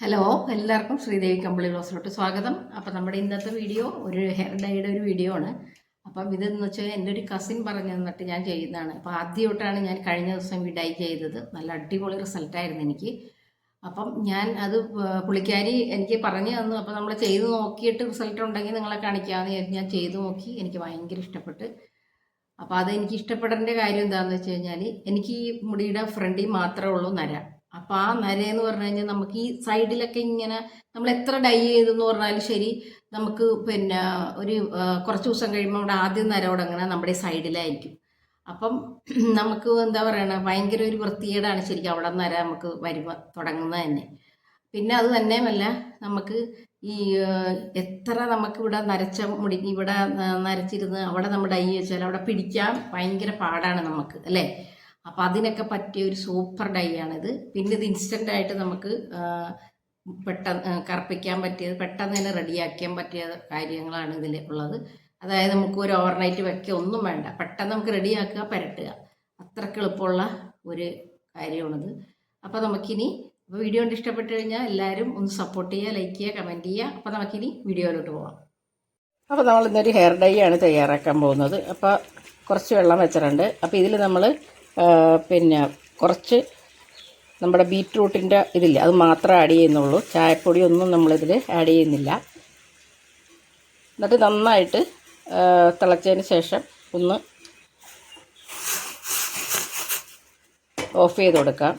Hello എല്ലാവർക്കും ശ്രീദേവി കമ്പിളി ക്ലോസിലോട്ട് സ്വാഗതം. അപ്പോൾ നമ്മുടെ ഇന്നത്തെ വീഡിയോ ഒരു ഹെയർ ഡൈയുടെ ഒരു വീഡിയോ ആണ്. അപ്പം ഇതെന്ന് വെച്ചാൽ എന്റെ ഒരു കസിൻ പറഞ്ഞു തന്നിട്ട് ഞാൻ ചെയ്യുന്നതാണ്. അപ്പോൾ ആദ്യമായിട്ടാണ് ഞാൻ കഴിഞ്ഞ ദിവസം ഈ ഡൈ ചെയ്തത്. നല്ല അടിപൊളി റിസൾട്ടായിരുന്നു എനിക്ക്. അപ്പം ഞാൻ അത് പുള്ളിക്കാരി എനിക്ക് പറഞ്ഞു തന്നു. അപ്പോൾ നമ്മൾ ചെയ്ത് നോക്കിയിട്ട് റിസൾട്ട് ഉണ്ടെങ്കിൽ നിങ്ങളെ കാണിക്കാമെന്ന് ഞാൻ ചെയ്ത് നോക്കി. എനിക്ക് ഭയങ്കര ഇഷ്ടപ്പെട്ട്. അപ്പോൾ അത് എനിക്ക് ഇഷ്ടപ്പെടേണ്ട കാര്യം എന്താണെന്ന് വെച്ച് കഴിഞ്ഞാൽ എനിക്ക് ഈ മുടിയുടെ ഫ്രണ്ടിൽ മാത്രമേ ഉള്ളൂ നര. അപ്പോൾ ആ നരയെന്ന് പറഞ്ഞു കഴിഞ്ഞാൽ നമുക്ക് ഈ സൈഡിലൊക്കെ ഇങ്ങനെ നമ്മൾ എത്ര ഡൈ ചെയ്തെന്ന് പറഞ്ഞാലും ശരി നമുക്ക് പിന്നെ ഒരു കുറച്ച് ദിവസം കഴിയുമ്പോൾ അവിടെ ആദ്യം നര തുടങ്ങുന്നത് നമ്മുടെ സൈഡിലായിരിക്കും. അപ്പം നമുക്ക് എന്താ പറയണ ഭയങ്കര ഒരു വൃത്തികേടാണ് ശരിക്കും അവിടെ നര നമുക്ക് വരുമ്പോൾ തുടങ്ങുന്നത് തന്നെ. പിന്നെ അത് തന്നെയുമല്ല നമുക്ക് ഈ എത്ര നമുക്ക് ഇവിടെ നരച്ച മുടി ഇവിടെ നരച്ചിരുന്ന് അവിടെ നമ്മൾ ഡൈ വെച്ചാൽ അവിടെ പിടിക്കാൻ ഭയങ്കര പാടാണ് നമുക്ക് അല്ലേ? അപ്പം അതിനൊക്കെ പറ്റിയ ഒരു സൂപ്പർ ഡൈ ആണിത്. പിന്നെ ഇത് ഇൻസ്റ്റന്റ് ആയിട്ട് നമുക്ക് പെട്ടെന്ന് കറുപ്പിക്കാൻ പറ്റിയത് പെട്ടെന്ന് തന്നെ റെഡിയാക്കാൻ പറ്റിയ കാര്യങ്ങളാണ് ഇതിൽ ഉള്ളത്. അതായത് നമുക്ക് ഒരു ഓവർനൈറ്റ് വെക്കുക ഒന്നും വേണ്ട. പെട്ടെന്ന് നമുക്ക് റെഡിയാക്കുക പരട്ടുക. അത്രയ്ക്ക് എളുപ്പമുള്ള ഒരു കാര്യമാണിത്. അപ്പോൾ നമുക്കിനി അപ്പോൾ വീഡിയോ കണ്ട് ഇഷ്ടപ്പെട്ട് കഴിഞ്ഞാൽ എല്ലാവരും ഒന്ന് സപ്പോർട്ട് ചെയ്യുക ലൈക്ക് ചെയ്യുക കമന്റ് ചെയ്യുക. അപ്പോൾ നമുക്കിനി വീഡിയോയിലോട്ട് പോകാം അപ്പോൾ നമ്മൾ ഇന്നൊരു ഹെയർ ഡൈ ആണ് തയ്യാറാക്കാൻ പോകുന്നത്. അപ്പോൾ കുറച്ച് വെള്ളം വെച്ചിട്ടുണ്ട്. അപ്പോൾ ഇതിൽ നമ്മൾ പിന്നെ കുറച്ച് നമ്മുടെ ബീറ്റ്റൂട്ടിന്റെ ഇതില്ല അത് മാത്രം ആഡ് ചെയ്യുന്നുള്ളൂ. ചായപ്പൊടി ഒന്നും നമ്മളിതിൽ ആഡ് ചെയ്യുന്നില്ല. എന്നിട്ട് നന്നായിട്ട് തിളച്ചതിന് ശേഷം ഒന്ന് ഓഫ് ചെയ്ത് കൊടുക്കാം.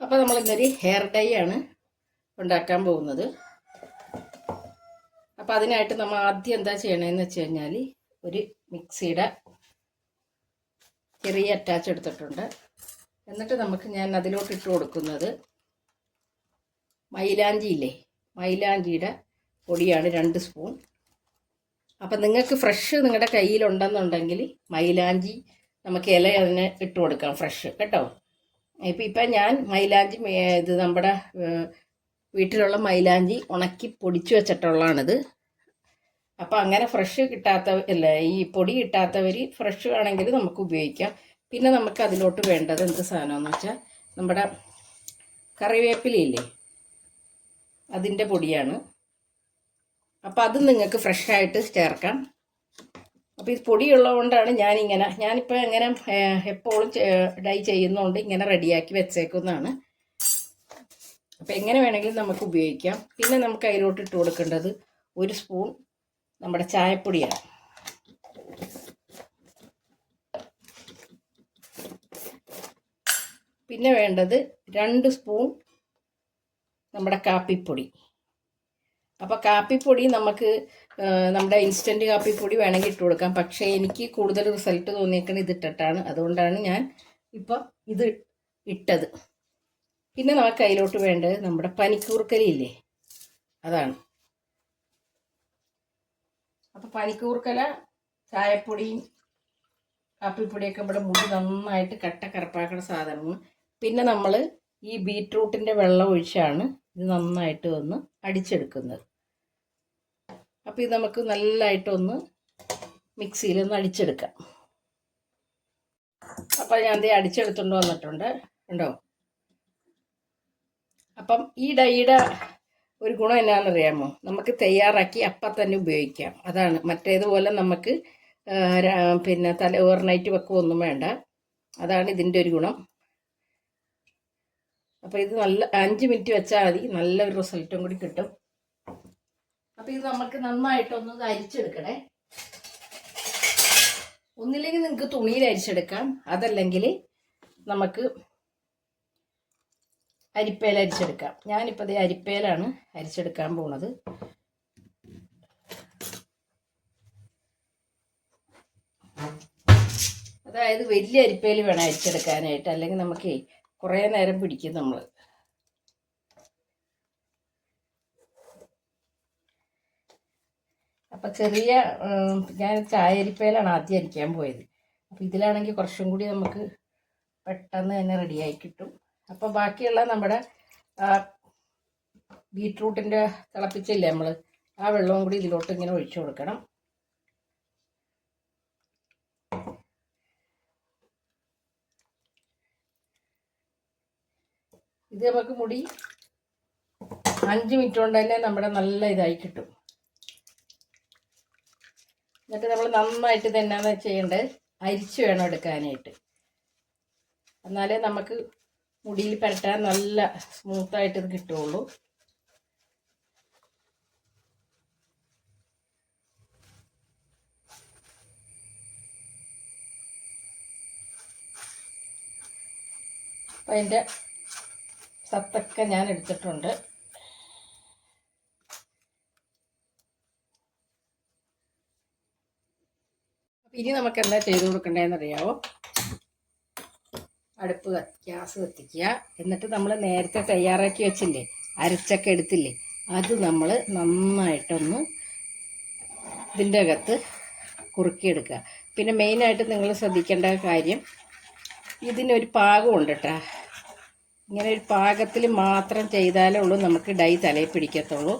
അപ്പോൾ നമ്മളിന്നൊരു ഹെയർ ഡൈ ആണ് ഉണ്ടാക്കാൻ പോകുന്നത്. അപ്പോൾ അതിനായിട്ട് നമ്മൾ ആദ്യം എന്താ ചെയ്യണമെന്ന് വെച്ച് കഴിഞ്ഞാൽ ഒരു മിക്സിയുടെ ചെറിയ അറ്റാച്ച് എടുത്തിട്ടുണ്ട്. എന്നിട്ട് നമുക്ക് ഞാൻ അതിലോട്ട് ഇട്ട് കൊടുക്കുന്നത് മൈലാഞ്ചി ഇല്ലേ? മൈലാഞ്ചിയുടെ പൊടിയാണ് രണ്ട് സ്പൂൺ അപ്പം നിങ്ങൾക്ക് ഫ്രഷ് നിങ്ങളുടെ കയ്യിലുണ്ടെന്നുണ്ടെങ്കിൽ മൈലാഞ്ചി നമുക്ക് ഇല അതിന് ഇട്ട് കൊടുക്കാം ഫ്രഷ് കേട്ടോ? ഇപ്പം ഇപ്പം ഞാൻ മൈലാഞ്ചി ഇത് നമ്മുടെ വീട്ടിലുള്ള മൈലാഞ്ചി ഉണക്കി പൊടിച്ചു വെച്ചിട്ടുള്ളതാണിത്. അപ്പം അങ്ങനെ ഫ്രഷ് കിട്ടാത്ത അല്ല ഈ പൊടി കിട്ടാത്തവർ ഫ്രഷ് ആണെങ്കിൽ നമുക്ക് ഉപയോഗിക്കാം. പിന്നെ നമുക്ക് അതിലോട്ട് വേണ്ടത് എന്ത് സാധനമെന്ന് വെച്ചാൽ നമ്മുടെ കറിവേപ്പിലയില്ലേ അതിന്റെ പൊടിയാണ്. അപ്പോൾ അത് നിങ്ങൾക്ക് ഫ്രഷായിട്ട് ചേർക്കാം. അപ്പോൾ ഇത് പൊടിയുള്ളതുകൊണ്ടാണ് ഞാനിങ്ങനെ ഞാനിപ്പോൾ ഇങ്ങനെ എപ്പോഴും ഡൈ ചെയ്യുന്നതുകൊണ്ട് ഇങ്ങനെ റെഡിയാക്കി വെച്ചേക്കുന്നതാണ്. അപ്പോൾ എങ്ങനെ വേണമെങ്കിലും നമുക്ക് ഉപയോഗിക്കാം. പിന്നെ നമുക്ക് അതിലോട്ട് ഇട്ട് കൊടുക്കേണ്ടത് ഒരു സ്പൂൺ നമ്മുടെ ചായപ്പൊടിയാണ്. പിന്നെ വേണ്ടത് രണ്ട് സ്പൂൺ നമ്മുടെ കാപ്പിപ്പൊടി. അപ്പോൾ കാപ്പിപ്പൊടി നമുക്ക് നമ്മുടെ ഇൻസ്റ്റന്റ് കാപ്പിപ്പൊടി വേണമെങ്കിൽ ഇട്ട് കൊടുക്കാം. പക്ഷേ എനിക്ക് കൂടുതൽ റിസൾട്ട് തോന്നിയേക്കുന്നത് ഇതിട്ടിട്ടാണ് അതുകൊണ്ടാണ് ഞാൻ ഇപ്പം ഇത് ഇട്ടത്. പിന്നെ നമുക്ക് അതിലോട്ട് വേണ്ടത് നമ്മുടെ പനിക്കൂർക്കലി ഇല്ലേ? അതാണ്. അപ്പോൾ പനിക്കൂർക്കല ചായപ്പൊടിയും കാപ്പിപ്പൊടിയൊക്കെ ഇവിടെ മുടി നന്നായിട്ട് കട്ട കറപ്പാക്കുന്ന സാധനമാണ്. പിന്നെ നമ്മൾ ഈ ബീട്രൂട്ടിന്റെ വെള്ളം ഒഴിച്ചാണ് ഇത് നന്നായിട്ട് ഒന്ന് അടിച്ചെടുക്കുന്നത്. അപ്പോൾ ഇത് നമുക്ക് നല്ലതായിട്ടൊന്ന് മിക്സിയിൽ ഒന്ന് അടിച്ചെടുക്കാം. അപ്പോൾ ഞാൻ ദേ അടിച്ചെടുത്തുകൊണ്ട് വന്നിട്ടുണ്ട്. ഉണ്ടോ? അപ്പം ഈ ഡൈയുടെ ഒരു ഗുണം എന്നാണെന്നറിയാമോ? നമുക്ക് തയ്യാറാക്കി അപ്പം തന്നെ ഉപയോഗിക്കാം. അതാണ്. മറ്റേതുപോലെ നമുക്ക് പിന്നെ തല ഓവർനൈറ്റ് വെക്കുകയൊന്നും വേണ്ട. അതാണ് ഇതിന്റെ ഒരു ഗുണം. അപ്പോൾ ഇത് നല്ല അഞ്ച് മിനിറ്റ് വെച്ചാൽ മതി. നല്ലൊരു റിസൾട്ടും കൂടി കിട്ടും. അപ്പോൾ ഇത് നമുക്ക് നന്നായിട്ടൊന്ന് അരിച്ചെടുക്കണേ. ഒന്നില്ലെങ്കിൽ നിങ്ങൾക്ക് തുണിയിൽ അരിച്ചെടുക്കാം. അതല്ലെങ്കിൽ നമുക്ക് അരിപ്പയിൽ അരിച്ചെടുക്കാം. ഞാനിപ്പോൾ ദേ അരിപ്പേലാണ് അരിച്ചെടുക്കാൻ പോണത്. അതായത് വലിയ അരിപ്പയിൽ വേണം അരിച്ചെടുക്കാനായിട്ട്. അല്ലെങ്കിൽ നമുക്ക് കുറേ നേരം പിടിക്കും നമ്മൾ അപ്പം ചെറിയ ഞാൻ ചായ അരിപ്പേലാണ് ആദ്യം അരിക്കാൻ പോയത്. അപ്പോൾ ഇതിലാണെങ്കിൽ കുറച്ചും കൂടി നമുക്ക് പെട്ടെന്ന് തന്നെ റെഡിയായി കിട്ടും. അപ്പോൾ ബാക്കിയുള്ള നമ്മുടെ ബീട്രൂട്ടിന്റെ തിളപ്പിച്ചില്ലേ നമ്മൾ ആ വെള്ളവും കൂടി ഇതിലോട്ട് ഇങ്ങനെ ഒഴിച്ചു കൊടുക്കണം. ഇത് നമുക്ക് മുടി അഞ്ച് മിനിറ്റ് കൊണ്ട് തന്നെ നമ്മുടെ നല്ല ഇതായി കിട്ടും. എന്നിട്ട് നമ്മൾ നന്നായിട്ട് തന്നെ ചെയ്യേണ്ടത്? അരിച്ച് വേണം എടുക്കാനായിട്ട്. എന്നാലേ നമുക്ക് മുടിയിൽ പരട്ടാൻ നല്ല സ്മൂത്തായിട്ട് ഇത് കിട്ടുള്ളൂ അപ്പം അതിന്റെ സത്തൊക്കെ ഞാൻ എടുത്തിട്ടുണ്ട്. ഇനി നമുക്ക് എന്താ ചെയ്ത് കൊടുക്കേണ്ടതെന്ന് അറിയാവോ അടുപ്പ് ഗ്യാസ് കത്തിക്കുക. എന്നിട്ട് നമ്മൾ നേരത്തെ തയ്യാറാക്കി വെച്ചില്ലേ അരച്ചൊക്കെ എടുത്തില്ലേ അത് നമ്മൾ നന്നായിട്ടൊന്ന് ഇതിന്റെ അകത്ത് കുറുക്കിയെടുക്കുക. പിന്നെ മെയിനായിട്ട് നിങ്ങൾ ശ്രദ്ധിക്കേണ്ട കാര്യം ഇതിനൊരു പാകമുണ്ട് കേട്ടോ ഇങ്ങനെ ഒരു പാകത്തിൽ മാത്രം ചെയ്താലേ ഉള്ളൂ നമുക്ക് ഡൈ തലയിൽ പിടിക്കത്തുള്ളൂ.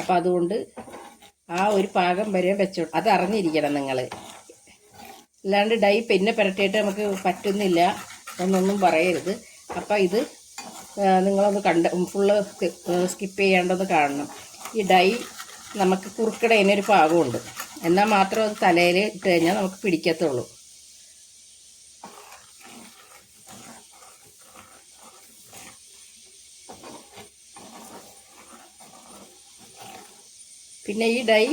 അപ്പോൾ അതുകൊണ്ട് ആ ഒരു പാകം വരെ വെച്ചോ അത് അറിഞ്ഞിരിക്കണം നിങ്ങൾ അല്ലാണ്ട് ഡൈ പിന്നെ പുരട്ടിയിട്ട് നമുക്ക് പറ്റുന്നില്ല. എന്നൊന്നും പറയരുത്. അപ്പം ഇത് നിങ്ങളൊന്ന് കണ്ട് ഫുള്ള് സ്കിപ്പ് ചെയ്യേണ്ടത് കാണണം. ഈ ഡൈ നമുക്ക് കുറുക്കടേനൊരു പാകമുണ്ട് എന്നാൽ മാത്രം അത് തലയിൽ ഇട്ട് കഴിഞ്ഞാൽ നമുക്ക് പിടിക്കത്തുള്ളൂ. പിന്നെ ഈ ഡൈ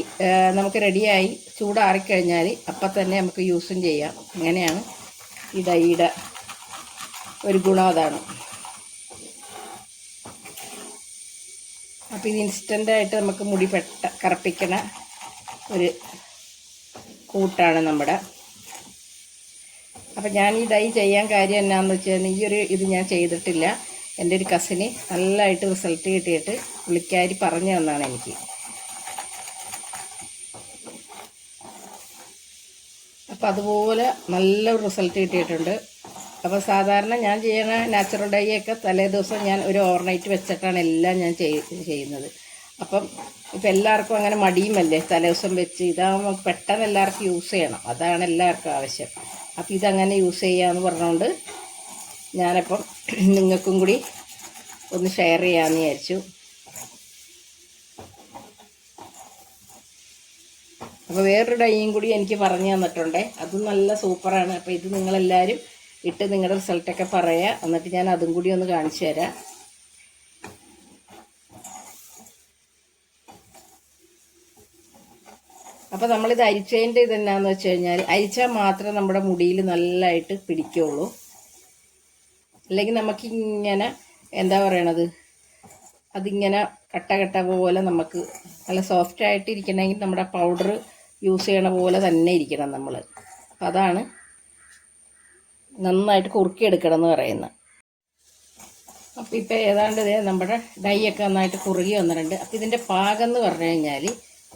നമുക്ക് റെഡിയായി ചൂടാറിക്കഴിഞ്ഞാൽ അപ്പം തന്നെ നമുക്ക് യൂസും ചെയ്യാം. അങ്ങനെയാണ് ഈ ഡൈയുടെ ഒരു ഗുണം അതാണ്. അപ്പോൾ ഇത് ഇൻസ്റ്റന്റായിട്ട് നമുക്ക് മുടി പെട്ട കറുപ്പിക്കണ ഒരു കൂട്ടാണ് നമ്മുടെ. അപ്പം ഞാൻ ഈ ഡൈ ചെയ്യാൻ കാര്യം എന്നാന്ന് വെച്ചാൽ ഈ ഒരു ഇത് ഞാൻ ചെയ്തിട്ടില്ല. എന്റെ ഒരു കസിന് നല്ലതായിട്ട് റിസൾട്ട് കിട്ടിയിട്ട് പുള്ളിക്കാരി പറഞ്ഞു തന്നാണ് എനിക്ക്. അപ്പം അതുപോലെ നല്ല റിസൾട്ട് കിട്ടിയിട്ടുണ്ട്. അപ്പോൾ സാധാരണ ഞാൻ ചെയ്യുന്ന നാച്ചുറൽ ഡൈ ഒക്കെ തലേ ദിവസം ഞാൻ ഒരു ഓവർനൈറ്റ് വെച്ചിട്ടാണ് എല്ലാം ഞാൻ ചെയ്യുന്നത്. അപ്പം ഇപ്പം എല്ലാവർക്കും അങ്ങനെ മടിയുമല്ലേ? തലേ ദിവസം വെച്ച് ഇതാകുമ്പോൾ പെട്ടെന്ന് എല്ലാവർക്കും യൂസ് ചെയ്യണം. അതാണ് എല്ലാവർക്കും ആവശ്യം. അപ്പം ഇതങ്ങനെ യൂസ് ചെയ്യാമെന്ന് പറഞ്ഞുകൊണ്ട് ഞാനപ്പം നിങ്ങൾക്കും കൂടി ഒന്ന് ഷെയർ ചെയ്യാമെന്ന് വിചാരിച്ചു. അപ്പോൾ വേറൊരു ഡൈയും കൂടി എനിക്ക് പറഞ്ഞു തന്നിട്ടുണ്ട്. അതും നല്ല സൂപ്പറാണ് അപ്പോൾ ഇത് നിങ്ങളെല്ലാവരും ഇട്ട് നിങ്ങളുടെ റിസൾട്ടൊക്കെ പറയാം. എന്നിട്ട് ഞാൻ അതും കൂടി ഒന്ന് കാണിച്ചു തരാം. അപ്പോൾ നമ്മളിത് അരിച്ചതിന്റെ ഇതെന്നാന്ന് വെച്ച് കഴിഞ്ഞാൽ അരിച്ചാൽ മാത്രമേ നമ്മുടെ മുടിയിൽ നല്ലതായിട്ട് പിടിക്കുള്ളൂ. അല്ലെങ്കിൽ നമുക്കിങ്ങനെ എന്താ പറയണത്? അതിങ്ങനെ കട്ട കട്ട പോലെ നമുക്ക് നല്ല സോഫ്റ്റ് ആയിട്ട് ഇരിക്കണമെങ്കിൽ നമ്മുടെ പൗഡർ യൂസ് ചെയ്യണ പോലെ തന്നെ ഇരിക്കണം നമ്മൾ അപ്പം അതാണ് നന്നായിട്ട് കുറുക്കിയെടുക്കണം എന്ന് പറയുന്നത് അപ്പം ഇപ്പം ഏതാണ്ട് ദേ നമ്മുടെ ഡൈ ഒക്കെ നന്നായിട്ട് കുറുകി വന്നിട്ടുണ്ട്. അപ്പം ഇതിന്റെ പാകം എന്ന് പറഞ്ഞു കഴിഞ്ഞാൽ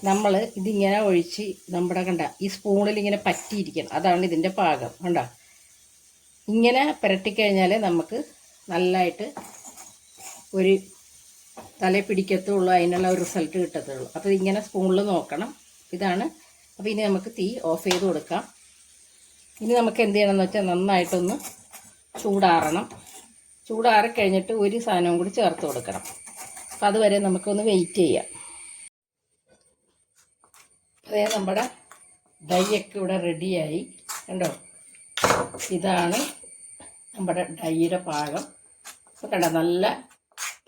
നമ്മൾ ഇതിങ്ങനെ ഒഴിച്ച് നമ്മുടെ കണ്ട ഈ സ്പൂണിൽ ഇങ്ങനെ പറ്റിയിരിക്കണം. അതാണ് ഇതിന്റെ പാകം. കണ്ടോ? ഇങ്ങനെ പുരട്ടിക്കഴിഞ്ഞാൽ നമുക്ക് നല്ലതായിട്ട് ഒരു തല പിടിക്കത്തുള്ളൂ അതിനുള്ള ഒരു റിസൾട്ട് കിട്ടത്തുള്ളൂ. അപ്പോൾ ഇങ്ങനെ സ്പൂണിൽ നോക്കണം. ഇതാണ്. അപ്പോൾ ഇനി നമുക്ക് തീ ഓഫ് ചെയ്ത് കൊടുക്കാം. ഇനി നമുക്ക് എന്ത് ചെയ്യണമെന്ന് വെച്ചാൽ നന്നായിട്ടൊന്ന് ചൂടാറണം. ചൂടാറി കഴിഞ്ഞിട്ട് ഒരു സാധനവും കൂടി ചേർത്ത് കൊടുക്കണം. അപ്പം അതുവരെ നമുക്കൊന്ന് വെയിറ്റ് ചെയ്യാം. അതേ നമ്മുടെ ഡൈയൊക്കെ ഇവിടെ റെഡിയായി കണ്ടോ? ഇതാണ് നമ്മുടെ ഡൈയുടെ പാകം. അപ്പോൾ കണ്ടോ? നല്ല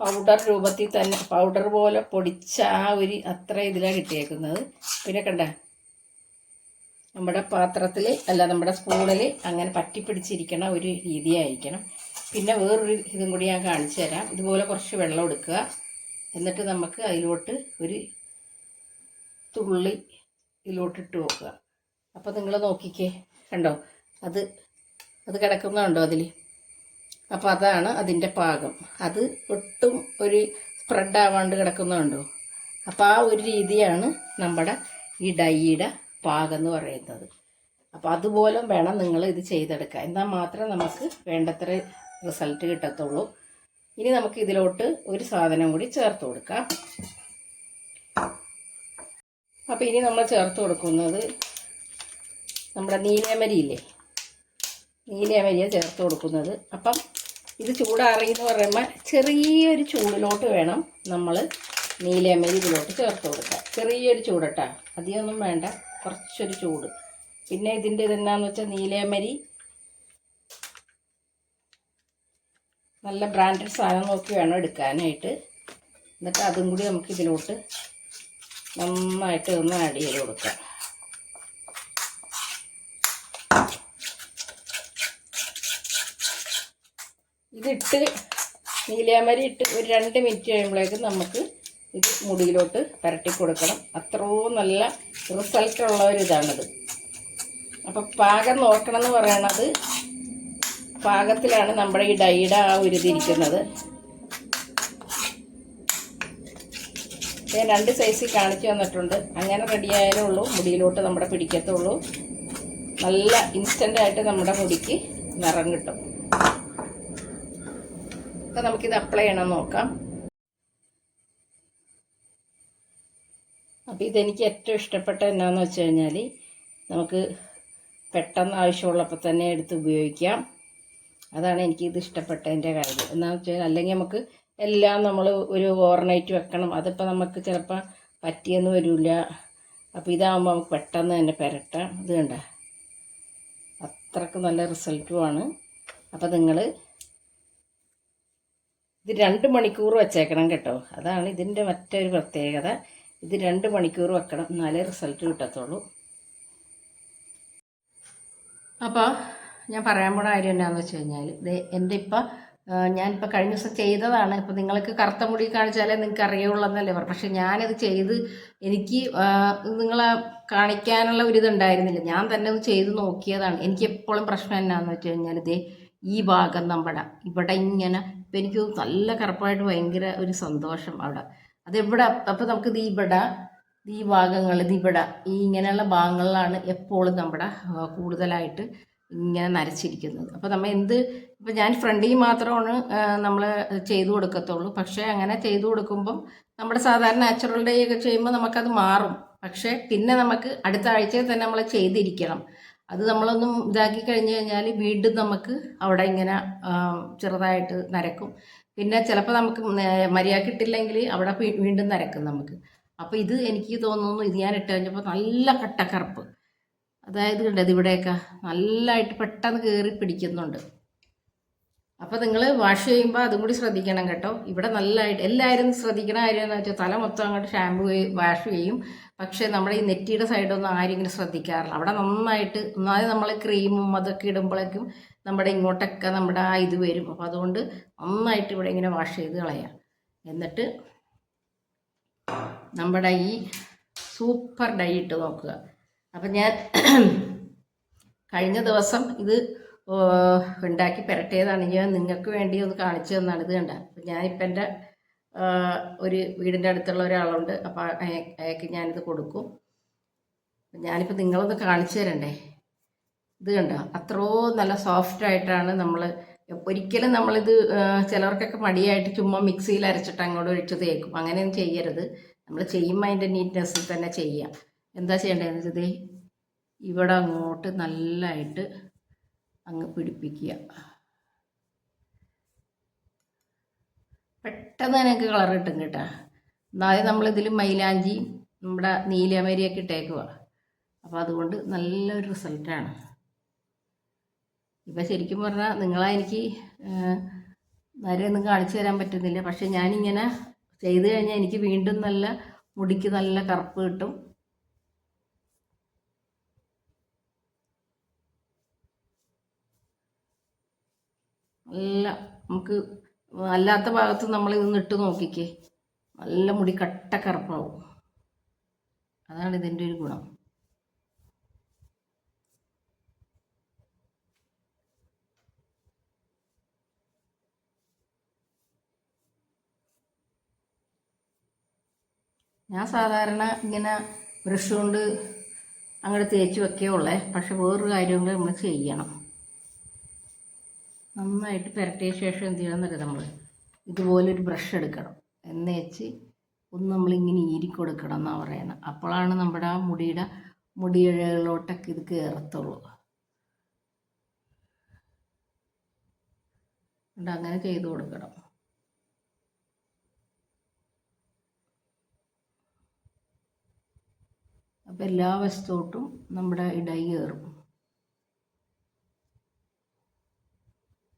പൗഡർ രൂപത്തിൽ തന്നെ പൗഡർ പോലെ പൊടിച്ച ആ ഒരു അത്ര ഇതിലാണ് കിട്ടിയേക്കുന്നത്. പിന്നെ കണ്ട? നമ്മുടെ പാത്രത്തിൽ അല്ല നമ്മുടെ സ്പൂണിൽ അങ്ങനെ പറ്റി പിടിച്ചിരിക്കണ ഒരു രീതിയായിരിക്കണം. പിന്നെ വേറൊരു ഇതും കൂടി ഞാൻ കാണിച്ചു തരാം. ഇതുപോലെ കുറച്ച് വെള്ളം എടുക്കുക. എന്നിട്ട് നമുക്ക് അതിലോട്ട് ഒരു തുള്ളി ഇതിലോട്ട് ഇട്ട് വെക്കുക. അപ്പോൾ നിങ്ങൾ നോക്കിക്കേ. കണ്ടോ? അത് അത് കിടക്കുന്നുണ്ടോ അതിൽ അപ്പോൾ അതാണ് അതിന്റെ പാകം. അത് ഒട്ടും ഒരു സ്പ്രെഡ് ആവാണ്ട് കിടക്കുന്നുണ്ടോ അപ്പോൾ ആ ഒരു രീതിയാണ് നമ്മുടെ ഈ ഡൈയുടെ പാകം എന്ന് പറയുന്നത്. അപ്പോൾ അതുപോലെ വേണം നിങ്ങൾ ഇത് ചെയ്തെടുക്കുക എന്നാൽ മാത്രമേ നമുക്ക് വേണ്ടത്ര റിസൾട്ട് കിട്ടത്തുള്ളൂ. ഇനി നമുക്ക് ഇതിലോട്ട് ഒരു സാധനം കൂടി ചേർത്ത് കൊടുക്കാം. അപ്പോൾ ഇനി നമ്മൾ ചേർത്ത് കൊടുക്കുന്നത് നമ്മുടെ നീലേമരി ഇല്ലേ നീലയമരിയാണ് ചേർത്ത് കൊടുക്കുന്നത്. അപ്പം ഇത് ചൂടാറി എന്ന് പറയുമ്പോൾ ചെറിയൊരു ചൂടിലോട്ട് വേണം നമ്മൾ നീലയമരി ഇതിലോട്ട് ചേർത്ത് കൊടുക്കുക ചെറിയൊരു ചൂടട്ടാ. അധികമൊന്നും വേണ്ട. കുറച്ചൊരു ചൂട്. പിന്നെ ഇതിന്റെ ഇതെന്നാന്ന് വെച്ചാൽ നീലയമരി നല്ല ബ്രാൻഡഡ് സാധനം നോക്കി വേണം എടുക്കാനായിട്ട്. എന്നിട്ട് അതും കൂടി നമുക്ക് ഇതിലോട്ട് നന്നായിട്ട് ഒന്ന് ആഡ് ചെയ്ത് കൊടുക്കാം. ഇതിട്ട് നീലയമരി ഇട്ട് ഒരു രണ്ട് മിനിറ്റ് കഴിയുമ്പോഴേക്കും നമുക്ക് ഇത് മുടിയിലോട്ട് പുരട്ടി കൊടുക്കണം. അത്രയും നല്ല റിസൾട്ട് ഉള്ള ഒരു ഇതാണിത്. അപ്പം പാകം നോക്കണം എന്ന് പറയണത് പാകത്തിലാണ് നമ്മുടെ ഈ ഡൈയുടെ ആ ഉരുതിരിക്കുന്നത് ഞാൻ രണ്ട് സൈസിൽ കാണിച്ചു തന്നിട്ടുണ്ട്. അങ്ങനെ റെഡിയായാലേ ഉള്ളൂ. മുടിയിലോട്ട് നമ്മുടെ പിടിക്കത്തുള്ളൂ. നല്ല ഇൻസ്റ്റന്റ് ആയിട്ട് നമ്മുടെ മുടിക്ക് നിറം കിട്ടും. അപ്പം നമുക്കിത് അപ്ലൈ ചെയ്യണം നോക്കാം. അപ്പോൾ ഇതെനിക്ക് ഏറ്റവും ഇഷ്ടപ്പെട്ട എന്നാന്ന് വെച്ച് കഴിഞ്ഞാൽ നമുക്ക് പെട്ടെന്ന് ആവശ്യമുള്ളപ്പോൾ തന്നെ എടുത്ത് ഉപയോഗിക്കാം. അതാണ് എനിക്ക് ഇത് ഇഷ്ടപ്പെട്ടതിന്റെ കാര്യം. എന്താണെന്ന് വെച്ചാൽ അല്ലെങ്കിൽ നമുക്ക് എല്ലാം നമ്മൾ ഒരു ഓവർനൈറ്റ് വെക്കണം. അതിപ്പോൾ നമുക്ക് ചിലപ്പോൾ പറ്റിയെന്ന് വരില്ല അപ്പോൾ ഇതാകുമ്പോൾ നമുക്ക് പെട്ടെന്ന് തന്നെ പുരട്ടാം. ഇത് കണ്ട? അത്രയ്ക്ക് നല്ല റിസൾട്ടുമാണ് അപ്പോൾ നിങ്ങൾ ഇത് രണ്ട് മണിക്കൂർ വെച്ചേക്കണം കേട്ടോ. അതാണ് ഇതിന്റെ മറ്റൊരു പ്രത്യേകത. ഇത് രണ്ട് മണിക്കൂർ വെക്കണം. എന്നാലേ റിസൾട്ട് കിട്ടത്തുള്ളൂ. അപ്പോൾ ഞാൻ പറയാൻ പോണ കാര്യം എന്നാന്ന് വെച്ച് കഴിഞ്ഞാൽ ഇത് എന്റെ ഇപ്പം ഞാനിപ്പോൾ കഴിഞ്ഞ ദിവസം ചെയ്തതാണ്. ഇപ്പം നിങ്ങൾക്ക് കറുത്ത മുടി കാണിച്ചാലേ നിങ്ങൾക്ക് അറിയുള്ളൂ എന്നല്ലേ പറഞ്ഞു. പക്ഷെ ഞാനത് ചെയ്ത് എനിക്ക് നിങ്ങളെ കാണിക്കാനുള്ള ഒരു ഇതുണ്ടായിരുന്നില്ല. ഞാൻ തന്നെ അത് ചെയ്ത് നോക്കിയതാണ്. എനിക്ക് എപ്പോഴും പ്രശ്നം എന്നാന്ന് വെച്ച് കഴിഞ്ഞാൽ ഇതേ ഈ ഭാഗം നമ്മുടെ ഇവിടെ ഇങ്ങനെ ഇപ്പം എനിക്ക് നല്ല കറുപ്പായിട്ട് ഭയങ്കര ഒരു സന്തോഷം അവിടെ. അതെവിടെ? അപ്പൊ നമുക്ക് ദീപട ഈ ഭാഗങ്ങൾ ഇവിടെ ഈ ഇങ്ങനെയുള്ള ഭാഗങ്ങളിലാണ് എപ്പോഴും നമ്മുടെ കൂടുതലായിട്ട് ഇങ്ങനെ നരച്ചിരിക്കുന്നത്. അപ്പോൾ നമ്മൾ എന്ത് ഇപ്പം ഞാൻ ഫ്രണ്ടിൽ മാത്രമാണ് നമ്മൾ ചെയ്തു കൊടുക്കത്തുള്ളൂ. പക്ഷേ അങ്ങനെ ചെയ്തു കൊടുക്കുമ്പം നമ്മുടെ സാധാരണ നാച്ചുറൽ ഡേ ഒക്കെ ചെയ്യുമ്പോൾ നമുക്കത് മാറും. പക്ഷേ പിന്നെ നമുക്ക് അടുത്ത ആഴ്ചയിൽ തന്നെ നമ്മൾ ചെയ്തിരിക്കണം. അത് നമ്മളൊന്നും ഇതാക്കി കഴിഞ്ഞ് കഴിഞ്ഞാൽ വീണ്ടും നമുക്ക് അവിടെ ഇങ്ങനെ ചെറുതായിട്ട് നരക്കും. പിന്നെ ചിലപ്പോൾ നമുക്ക് മര്യാദ കിട്ടില്ലെങ്കിൽ അവിടെ വീണ്ടും നരക്കും നമുക്ക്. അപ്പോൾ ഇത് എനിക്ക് തോന്നുന്നു ഇത് ഞാൻ ഇട്ട് കഴിഞ്ഞപ്പോൾ നല്ല കട്ടക്കറുപ്പ്. അതായത് കണ്ടത് ഇവിടെയൊക്കെ നല്ലതായിട്ട് പെട്ടെന്ന് കയറി പിടിക്കുന്നുണ്ട്. അപ്പോൾ നിങ്ങൾ വാഷ് ചെയ്യുമ്പോൾ അതും കൂടി ശ്രദ്ധിക്കണം കേട്ടോ. ഇവിടെ നല്ലതായിട്ട് എല്ലാവരും ശ്രദ്ധിക്കണ കാര്യമെന്ന് വെച്ചാൽ തല മൊത്തം അങ്ങോട്ട് ഷാമ്പു വാഷ് ചെയ്യും. പക്ഷേ നമ്മുടെ ഈ നെറ്റിയുടെ സൈഡൊന്നും ആരും ഇങ്ങനെ ശ്രദ്ധിക്കാറില്ല. അവിടെ നന്നായിട്ട് ഒന്നാമത് നമ്മൾ ക്രീമും അതൊക്കെ ഇടുമ്പോഴേക്കും നമ്മുടെ ഇങ്ങോട്ടൊക്കെ നമ്മുടെ ആ ഇത് വരും. അപ്പോൾ അതുകൊണ്ട് നന്നായിട്ട് ഇവിടെ ഇങ്ങനെ വാഷ് ചെയ്ത് കളയാം. എന്നിട്ട് നമ്മുടെ ഈ സൂപ്പർ ഡൈ ഇട്ട് നോക്കുക. അപ്പം ഞാൻ കഴിഞ്ഞ ദിവസം ഇത് ഉണ്ടാക്കി പുരട്ടിയതാണ്. ഞാൻ നിങ്ങൾക്ക് വേണ്ടി ഒന്ന് കാണിച്ചു തന്നാണ് ഇത് കണ്ട അപ്പം ഞാനിപ്പം എന്റെ ഒരു വീടിന്റെ അടുത്തുള്ള ഒരാളുണ്ട്. അപ്പോൾ അയ- അയാൾക്ക് ഞാനിത് കൊടുക്കും. ഞാനിപ്പോൾ നിങ്ങളൊന്ന് കാണിച്ചു തരണ്ടേ? ഇത് കണ്ടോ? അത്രോ നല്ല സോഫ്റ്റ് ആയിട്ടാണ് നമ്മൾ ഒരിക്കലും നമ്മളിത് ചിലവർക്കൊക്കെ മടിയായിട്ട് ചുമ്മാ മിക്സിയിൽ അരച്ചിട്ട് അങ്ങോട്ട് ഒഴിച്ച് തേക്കും. അങ്ങനെയൊന്നും ചെയ്യരുത്. നമ്മൾ ചെയ്യുമ്പോൾ അതിന്റെ നീറ്റ്നെസ്സിൽ തന്നെ ചെയ്യാം. എന്താ ചെയ്യേണ്ടതെന്ന് വെച്ചാൽ ദേ ഇവിടെ അങ്ങോട്ട് നല്ലതായിട്ട് അങ്ങ് പിടിപ്പിക്കുക. പെട്ടെന്ന് എനിക്ക് കളർ കിട്ടും കേട്ടോ. എന്നാലും നമ്മളിതിൽ മൈലാഞ്ചിയും നമ്മുടെ നീലമരിയൊക്കെ ഇട്ടേക്കുക അപ്പോൾ അതുകൊണ്ട് നല്ലൊരു റിസൾട്ടാണ് ഇപ്പം ശരിക്കും പറഞ്ഞാൽ നിങ്ങളെ എനിക്ക് നേരെയൊന്നും കാണിച്ചു തരാൻ പറ്റുന്നില്ല. പക്ഷെ ഞാനിങ്ങനെ ചെയ്ത് കഴിഞ്ഞാൽ എനിക്ക് വീണ്ടും നല്ല മുടിക്ക് നല്ല കറുപ്പ് കിട്ടും. നല്ല നമുക്ക് അല്ലാത്ത ഭാഗത്ത് നമ്മൾ ഇതൊന്ന് ഇട്ട് നോക്കിക്കേ. നല്ല മുടി കട്ട കറുപ്പാവും. അതാണ് ഇതിന്റെ ഒരു ഗുണം. ഞാൻ സാധാരണ ഇങ്ങനെ ബ്രഷ് കൊണ്ട് അങ്ങോട്ട് തേച്ച് വെക്കുകയുള്ളേ പക്ഷെ വേറൊരു കാര്യം കൂടെ നമ്മൾ ചെയ്യണം. നന്നായിട്ട് പുരട്ടിയ ശേഷം എന്ത് ചെയ്യണം എന്നറിയാം നമ്മൾ ഇതുപോലൊരു ബ്രഷ് എടുക്കണം. എന്ന് വെച്ച് ഒന്ന് നമ്മളിങ്ങനെ ഈരി കൊടുക്കണം എന്നാണ് പറയുന്നത് അപ്പോഴാണ് നമ്മുടെ ആ മുടിയുടെ മുടിയിഴകളിലോട്ടൊക്കെ ഇത് കയറത്തുള്ളൂ അതുകൊണ്ട് അങ്ങനെ ചെയ്തു കൊടുക്കണം. അപ്പം എല്ലാ വശത്തോട്ടും നമ്മുടെ ഇടൈ കയറും.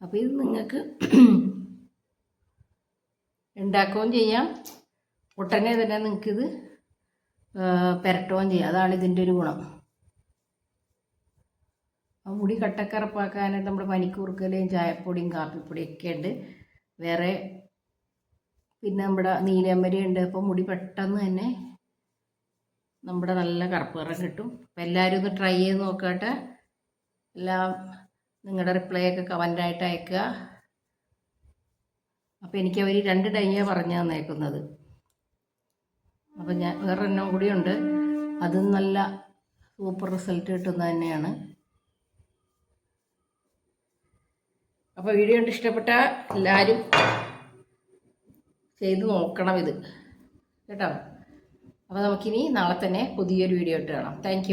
അപ്പോൾ ഇത് നിങ്ങൾക്ക് ഉണ്ടാക്കുകയും ചെയ്യാം. ഉടനെ തന്നെ നിങ്ങൾക്കിത് പുരട്ടുകയും ചെയ്യാം. അതാണ് ഇതിന്റെ ഒരു ഗുണം. മുടി കട്ടക്കറപ്പാക്കാനായിട്ട് നമ്മുടെ പനിക്കൂർക്കലയും ചായപ്പൊടിയും കാപ്പിപ്പൊടിയും ഒക്കെ ഉണ്ട്. വേറെ പിന്നെ നമ്മുടെ നീലമരി ഉണ്ട് അപ്പോൾ മുടി പെട്ടെന്ന് തന്നെ നമ്മുടെ നല്ല കറുപ്പ് നിറം കിട്ടും. അപ്പം എല്ലാവരും ഒന്ന് ട്രൈ ചെയ്ത് നോക്കട്ടെ. എല്ലാം നിങ്ങളുടെ റിപ്ലൈ ഒക്കെ കമന്റായിട്ട് അയക്കുക. അപ്പോൾ എനിക്ക് അവർ രണ്ട് ടൈമാണ് പറഞ്ഞു തന്നേക്കുന്നത് അപ്പം ഞാൻ വേറൊരെണ്ണം കൂടിയുണ്ട് അതും നല്ല സൂപ്പർ റിസൾട്ട് കിട്ടുന്ന തന്നെയാണ്. അപ്പോൾ വീഡിയോ കണ്ട് ഇഷ്ടപ്പെട്ട എല്ലാവരും ചെയ്ത് നോക്കണം ഇത്. കേട്ടോ? അപ്പോൾ നമുക്കിനി നാളെ തന്നെ പുതിയൊരു വീഡിയോ ഇട്ട് കാണാം. താങ്ക്